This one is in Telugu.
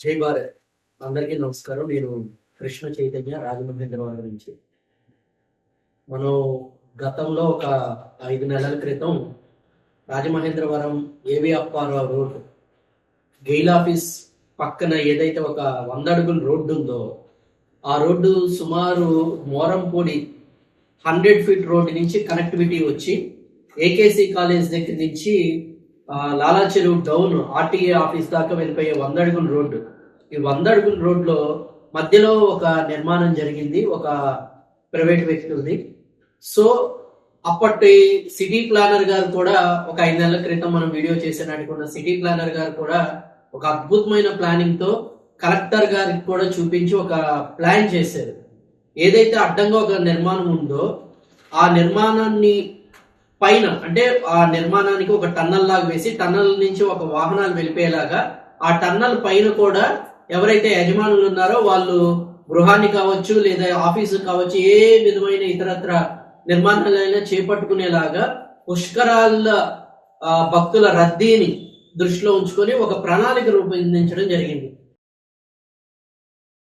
జై భారత్. అందరికీ నమస్కారం. నేను కృష్ణ చైతన్య రాజమహేంద్రవరం నుంచి. మనం గతంలో ఒక ఐదు నెలల క్రితం రాజమహేంద్రవరం ఏవి అప్పారావు రోడ్ గెయిల్ ఆఫీస్ పక్కన ఏదైతే ఒక వంద అడుగుల రోడ్డు ఉందో ఆ రోడ్డు సుమారు మోరంపూడి హండ్రెడ్ ఫీట్ రోడ్డు నుంచి కనెక్టివిటీ వచ్చి ఏకేసీ కాలేజ్ దగ్గర నుంచి లాలా చెరువు డౌన్ ఆర్టీఏ ఆఫీస్ దాకా వెళ్ళిపోయే వంద అడుగుల రోడ్డు. ఈ వంద అడుగుల రోడ్లో మధ్యలో ఒక నిర్మాణం జరిగింది ఒక ప్రైవేట్ వ్యక్తులది సో అప్పటి సిటీ ప్లానర్ గారు కూడా ఒక ఐదు నెలల క్రితం మనం వీడియో చేశాను అనుకున్న సిటీ ప్లానర్ గారు కూడా ఒక అద్భుతమైన ప్లానింగ్తో కలెక్టర్ గారికి కూడా చూపించి ఒక ప్లాన్ చేశారు. ఏదైతే అడ్డంగా ఒక నిర్మాణం ఉందో ఆ నిర్మాణాన్ని పైన అంటే ఆ నిర్మాణానికి ఒక టన్నల్ లాగా వేసి టన్నల్ నుంచి ఒక వాహనాలు వెళ్ళిపోయేలాగా ఆ టన్నల్ పైన కూడా ఎవరైతే యజమానులు ఉన్నారో వాళ్ళు గృహాన్ని కావచ్చు లేదా ఆఫీసు కావచ్చు ఏ విధమైన ఇతరత్ర నిర్మాణాలైనా చేపట్టుకునేలాగా పుష్కరాల భక్తుల రద్దీని దృష్టిలో ఉంచుకొని ఒక ప్రణాళిక రూపొందించడం జరిగింది.